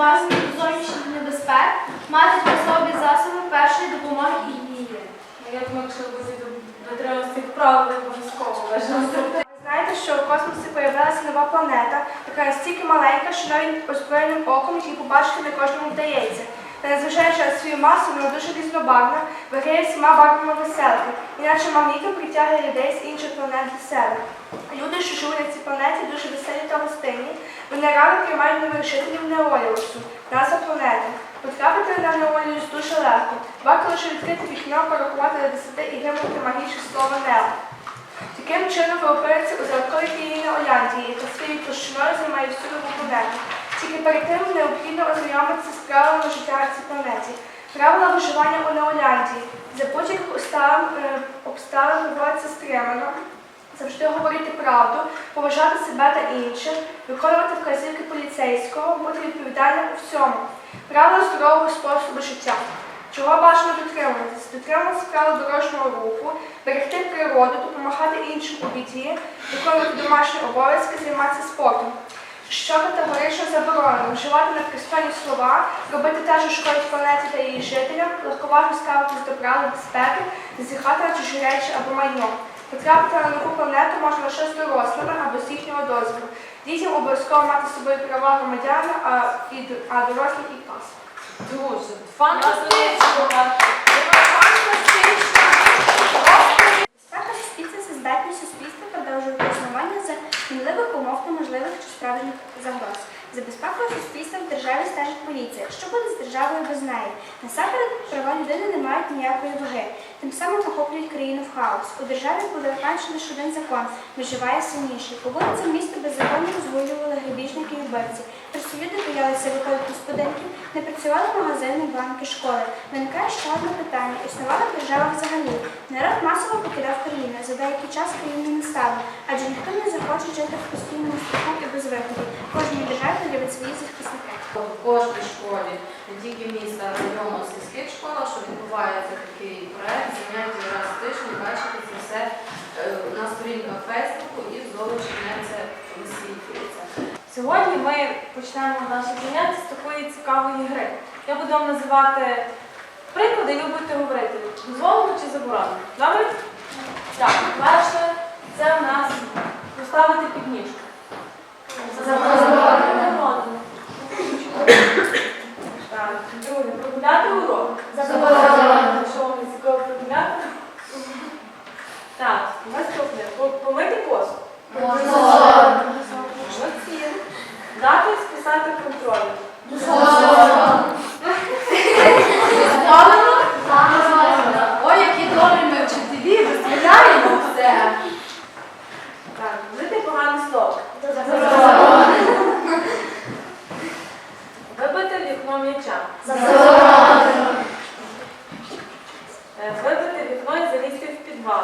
поважних до зовнішніх небезпек, мати при собі засоби першої допомоги і дії. Ну, я думаю, якщо буде дотримуватися цих правил, обов'язково вважати. Знаєте, що в космосі з'явилася нова планета, яка настільки маленька, що навіть озброєним оком її побачити не кожному вдається. Та незважаючи на свою масу, вона дуже різнобарвна, виграє всіма барвами веселки, іначе магнітом притягує людей з інших планет до себе. Люди, що живуть на цій планеті, дуже веселі та гостинні. Вони рано приймають нових жителів Неоліусу, назва планети. Потрапити на Неоліус дуже легко. Варто лише відкрити вікно, порахувати до 10 і вимовити магічне слово Нео. Таким чином ви опираєтеся у загадковій країні Оляндії, яка своєю площиною займає всю нову планету. Тільки перед тим необхідно ознайомитися з правилами життя цій планеті. Правила виживання у Неоляндії. За будь-яких обставин, е, обставин стримано, завжди говорити правду, поважати себе та інших, виконувати вказівки поліцейського, бути відповідальним у всьому. Правила здорового способу життя. Чого бажано дотримуватися? Дотримуватися правил дорожнього руху, берегти природу, допомагати іншим у біді, виконувати домашні обов'язки, займатися спортом. Що категорично заборонено, вживати непристойні слова, робити те, що шкодить планеті та її жителям, легковажно ставитись до правил безпеки, зазіхати на чужі речі або майно. Потрапити на нову планету можна лише з дорослими або з їхнього дозволу. Дітям обов'язково мати з собою права громадяна, а, і, а дорослих і паспорт. Дуже фантастично. Безпека суспільства це здатність суспільства продовжувати існування за мінливих умов та можливих чи справжніх загроз. За безпекою суспільства в державі стежить поліція. Що буде з державою без неї? Насамперед, права людини не мають ніякої ваги. Тим самим охоплюють країну в хаос. У державі виконуючи лише один закон виживає сильніший. По вулицям міста беззаконно розгулювали грабіжники і вбивці. Люди боялися виходити з будинків, не працювали магазини, банки, школи. Виникає ще одне питання: існувала держава взагалі. Народ масово покидав країну. За деякий час країни не стало, адже ніхто не захоче жити в постійному страху і без виходу. Кожній державі любить свої захисники. В кожній школі, не тільки міста, а району, сільських школах, що відбувається такий проект, заняття раз в тиждень, бачите це все е, на сторінках Фейсбуку і золочення це висвітлюється. Сьогодні ми почнемо наше заняття з такої цікавої гри. Я буду вам називати приклади, і ви будете говорити, дозволено чи заборонено. Добре? Так, перше, це у нас поставити підніжку. Заборонено. Так, друге, прогуляти урок. Заборонено. Що вам не цікаво прогуляти? Так, наступне. По- Помити посуд. Молодці. Дати списати контролю. Ой, які добрі ми вчителі, визволяємо все. Так, вжити погане слово. Вибити вікно м'яча. Е, Вибити вікно і залізти в підвал.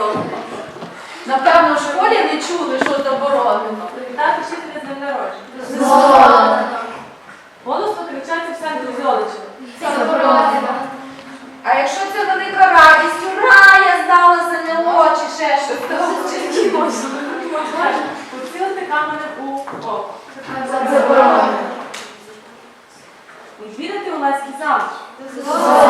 Літом з пивом. Напевно, в школі не чули, що заборонено. Привітати вчителя з днем народження. Голосно кричати в центрі Золочева. А якщо це велика радість, ура, я здала за нього чи ще щось, то вчителі можна. Поцілити каменем у око. Заборонено. Відвідати Олеський замок.